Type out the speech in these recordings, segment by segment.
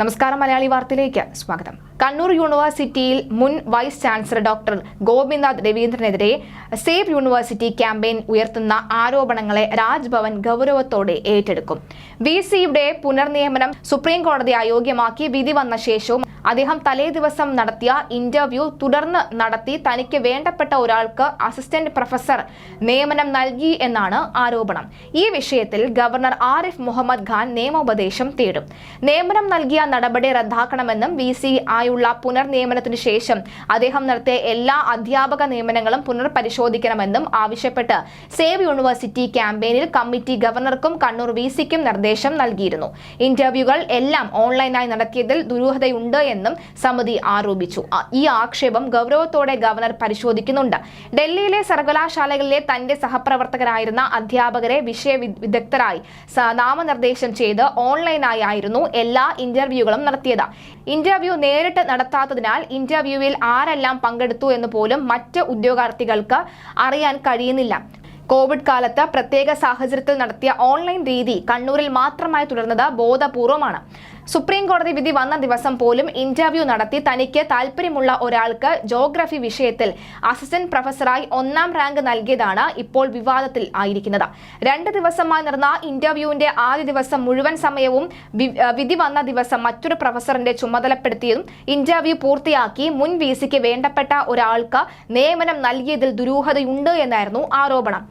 നമസ്കാരം മലയാളി വാർത്തയിലേക്ക് സ്വാഗതം. കണ്ണൂർ യൂണിവേഴ്സിറ്റിയിൽ മുൻ വൈസ് ചാൻസലർ ഡോക്ടർ ഗോപിനാഥ് രവീന്ദ്രനെതിരെ സേവ് യൂണിവേഴ്സിറ്റി ക്യാമ്പയിൻ ഉയർത്തുന്ന ആരോപണങ്ങളെ രാജ്ഭവൻ ഗൗരവത്തോടെ ഏറ്റെടുക്കും. വി സിയുടെ പുനർനിയമനം സുപ്രീം കോടതി അയോഗ്യമാക്കി വിധി വന്ന ശേഷവും അദ്ദേഹം തലേ ദിവസം നടത്തിയ ഇന്റർവ്യൂ തുടർന്ന് നടത്തി തനിക്ക് വേണ്ടപ്പെട്ട ഒരാൾക്ക് അസിസ്റ്റന്റ് പ്രൊഫസർ നിയമനം നൽകി എന്നാണ് ആരോപണം. ഈ വിഷയത്തിൽ ഗവർണർ ആരിഫ് മുഹമ്മദ് ഖാൻ നിയമോപദേശം തേടും. നിയമനം നൽകിയ നടപടി റദ്ദാക്കണമെന്നും വി സി ആയുള്ള പുനർനിയമനത്തിനു ശേഷം അദ്ദേഹം നടത്തിയ എല്ലാ അധ്യാപക നിയമനങ്ങളും പുനർപരിശോധിക്കണമെന്നും ആവശ്യപ്പെട്ട് സേവ് യൂണിവേഴ്സിറ്റി ക്യാമ്പയിനിൽ കമ്മിറ്റി ഗവർണർക്കും കണ്ണൂർ വി സിക്കും നിർദ്ദേശം നൽകിയിരുന്നു. ഇന്റർവ്യൂകൾ എല്ലാം ഓൺലൈനായി നടത്തിയതിൽ ദുരൂഹതയുണ്ട് എന്നും സമിതി ആരോപിച്ചു. ഈ ആക്ഷേപം ഗൗരവത്തോടെ ഗവർണർ പരിശോധിക്കുന്നുണ്ട്. ഡൽഹിയിലെ സർവകലാശാലകളിലെ തന്റെ സഹപ്രവർത്തകരായിരുന്ന അധ്യാപകരെ വിഷയ വിദഗ്ധരായി നാമനിർദ്ദേശം ചെയ്ത് ഓൺലൈനായി ആയിരുന്നു എല്ലാ ഇന്റർവ്യൂകളും നടത്തിയത്. ഇന്റർവ്യൂ നേരിട്ട് നടത്താത്തതിനാൽ ഇന്റർവ്യൂവിൽ ആരെല്ലാം പങ്കെടുത്തു എന്ന് പോലും മറ്റ് ഉദ്യോഗാർത്ഥികൾക്ക് അറിയാൻ കഴിയുന്നില്ല. കോവിഡ് കാലത്ത് പ്രത്യേക സാഹചര്യത്തിൽ നടത്തിയ ഓൺലൈൻ രീതി കണ്ണൂരിൽ മാത്രമായി തുടർന്നത് ബോധപൂർവമാണ്. സുപ്രീം കോടതി വിധി വന്ന ദിവസം പോലും ഇന്റർവ്യൂ നടത്തി തനിക്ക് താല്പര്യമുള്ള ഒരാൾക്ക് ജോഗ്രഫി വിഷയത്തിൽ അസിസ്റ്റന്റ് പ്രൊഫസറായി ഒന്നാം റാങ്ക് നൽകിയതാണ് ഇപ്പോൾ വിവാദത്തിൽ ആയിരിക്കുന്നത്. രണ്ട് ദിവസമായി നടന്ന ഇന്റർവ്യൂവിന്റെ ആദ്യ ദിവസം മുഴുവൻ സമയവും വിധി വന്ന ദിവസം മറ്റൊരു പ്രൊഫസറിന്റെ ചുമതലപ്പെടുത്തിയതും ഇന്റർവ്യൂ പൂർത്തിയാക്കി മുൻ വി വേണ്ടപ്പെട്ട ഒരാൾക്ക് നിയമനം നൽകിയതിൽ ദുരൂഹതയുണ്ട് എന്നായിരുന്നു ആരോപണം.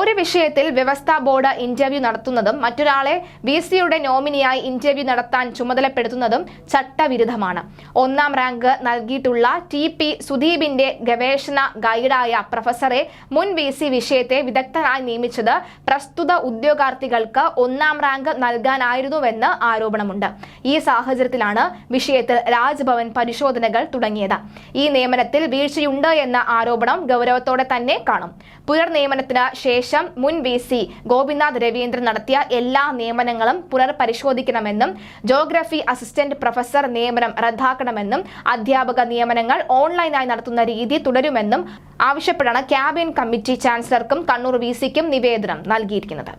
ഒരു വിഷയത്തിൽ വ്യവസ്ഥാ ബോർഡ് ഇന്റർവ്യൂ നടത്തുന്നതും മറ്റൊരാളെ വി സിയുടെ നോമിനിയായി ഇന്റർവ്യൂ നടത്താൻ ചുമതലപ്പെടുത്തുന്നതും ചട്ടവിരുദ്ധമാണ്. ഒന്നാം റാങ്ക് നൽകിയിട്ടുള്ള ടി പി സുദീപിന്റെ ഗവേഷണ ഗൈഡായ പ്രൊഫസറെ മുൻ വി സി വിഷയത്തെ വിദഗ്ധനായി നിയമിച്ചത് പ്രസ്തുത ഉദ്യോഗാർത്ഥികൾക്ക് ഒന്നാം റാങ്ക് നൽകാനായിരുന്നുവെന്ന് ആരോപണമുണ്ട്. ഈ സാഹചര്യത്തിലാണ് വിഷയത്തിൽ രാജ്ഭവൻ പരിശോധനകൾ തുടങ്ങിയത്. ഈ നിയമനത്തിൽ വീഴ്ചയുണ്ട് എന്ന ആരോപണം ഗൗരവത്തോടെ തന്നെ കാണും. പുനർനിയമനത്തിന് ശേഷം മുൻ വി സി ഗോപിനാഥ് രവീന്ദ്രൻ നടത്തിയ എല്ലാ നിയമനങ്ങളും പുനർപരിശോധിക്കണമെന്നും ജോഗ്രഫി അസിസ്റ്റന്റ് പ്രൊഫസർ നിയമനം റദ്ദാക്കണമെന്നും അധ്യാപക നിയമനങ്ങൾ ഓൺലൈനായി നടത്തുന്ന രീതി തുടരുമെന്നും ആവശ്യപ്പെട്ടാണ് ക്യാബിനറ്റ് കമ്മിറ്റി ചാൻസലർക്കും കണ്ണൂർ വി സിക്കും നിവേദനം നൽകിയിരിക്കുന്നത്.